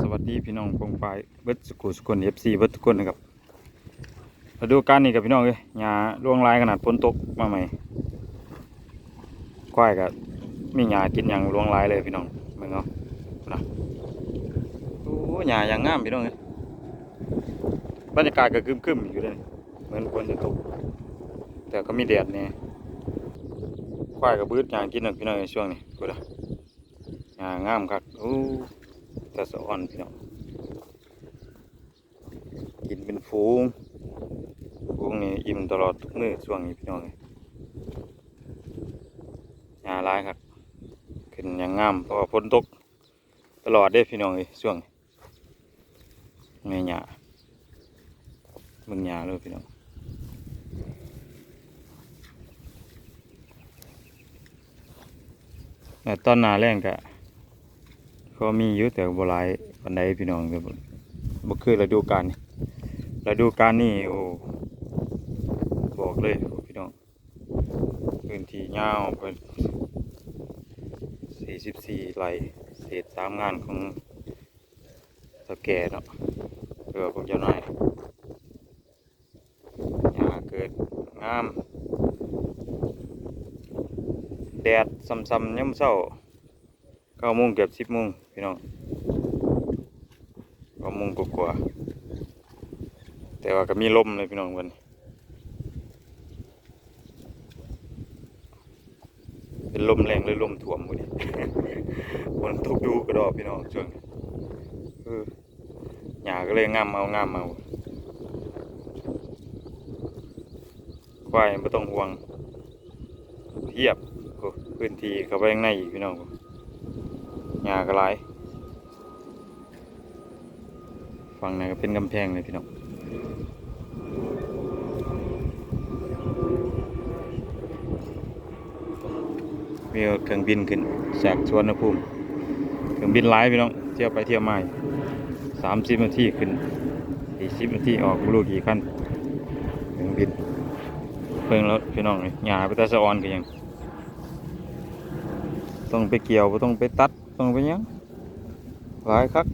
สวัสดีพี่น้องปองปายเบิร์ดสกุสกุลเอฟซีเบิดทุกคนนะครับมาดูการนี่กับพี่น้องเลยหญ้าล่วงลายขนาดฝนตกมาใหม่ควายกับมีหญ้ากินอย่างล่วงลายเลยพี่น้องเบิ่งเอานะโอ้หญ้าอย่างงามพี่น้องเลยบรรยากาศก็ครึมๆอยู่เลยเหมือนฝนจะตก แต่ก็มีแดดเนี่ยควายกับบืดหญ้ากินนะพี่น้องในช่วงนี้กูละหญ้างามครับโอ้ ตะสะอ่อนพี่น้องกินเป็นฟูงฟูงนี่อิ่มตลอดทุกมื้อช่วงนี้พี่น้องหาลายครับขึ้นอย่างงามเพราะว่าฝนตกตลอดเด้พี่น้องเอ้ยช่วงนี้แม่หญ้าเบิ่งหญ้าเลยพี่น้องแต่ตอนหนาแรงก็ ก็มีอยู่แต่บ่หลายปานใดพี่น้องแต่บ่บ่คือฤดูกาลนี่ฤดูกาลนี่โอ้บอกเลยพี่น้องพื้นที่ยาวไป44ไร่เศษตามงานของตะแก่เนาะเพื่อพวกเจ้านายหญ้าเกิดงาม แดดซ้ำๆยามเช้า เก้าโมงเกือบสิบโมงพี่น้องเก้าโมงกว่าแต่ว่าก็มีลมเลยพี่น้องวันเป็นลมแรงหรือลมถ่วมวันนี้ฝนตกดูกระดอกพี่น้องช่วงนี้เอหญ้าก็เลยงามเอางามเอาควายไม่ต้องห่วงเทียบพื้นที่เข้าไปข้างในอีกพี่น้อง หญ้าก็หลายฝั่งไหนก็เป็นกำแพงเลยพี่น้องมีเครื่องบินขึ้นจากสวนภูมิเครื่องบินหลายพี่น้องเที่ยวไปเที่ยวมาสามสิบนาทีขึ้นสี่สิบนาทีออกไม่รู้กี่ขั้นเครื่องบินเพิ่งแล้วพี่น้องนี่หญ้าไปแตาสะออนกันยังต้องไปเกี่ยวต้องไปตัด ต้องไปยังหลายคัก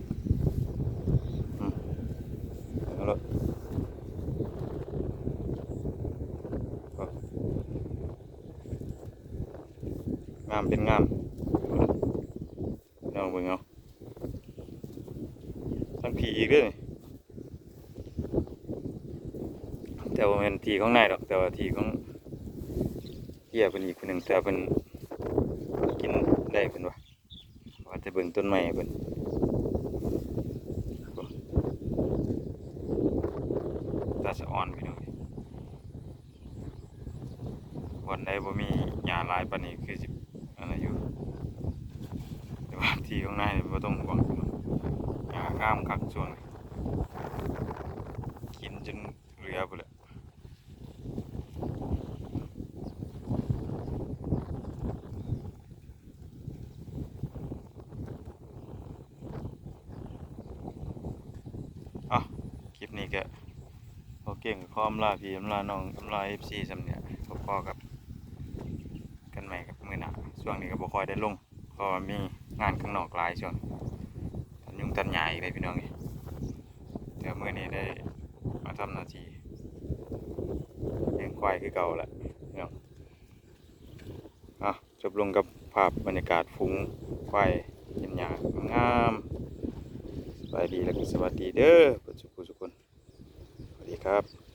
งามเป็นงามนองเบิ่งเอาทั้งผีอีกด้วยแต่ว่าเป็นทีของนายดอก แต่ว่าทีของเหี้ยเป็นอีกคนหนึ่งแต่เป็นกินได้เพิ่นวะ บิ่งต้นไม้เพิ่นตาสะอ่อนพี่น้องวันใดบ่มีหญ้าหลายปานนี้คือสิอะไรอยู่แต่ว่าที่ข้างในนี่บ่ต้องห่วงพี่น้องหญ้างามคักช่วงนี้กินจนเหลือพุ่นแหละ อะคลิป นี้ก็พอเก่งกับข้อมลาพี่อำลาน้องอำลาเอฟซีสำเนี่ยพอๆกับ กันใหม่กับมือหนาช่วงนี้ก็บ่คอยได้ลงเพราะว่ามีงานข้างนอกหลายช่วงทันยุงทันใหญ่เลยพี่น้องนี่เดี๋ยวมื้อนี้ได้มาทำหน้าที่เลี้ยงควายคือเก่าแหละพี่น้องอะจบลงกับภาพบรรยากาศฝูงควายเห็นหยางามสบายดีและก็สวัสดีเด้อผู้สุขผู้สุคนสวัสดี ครับ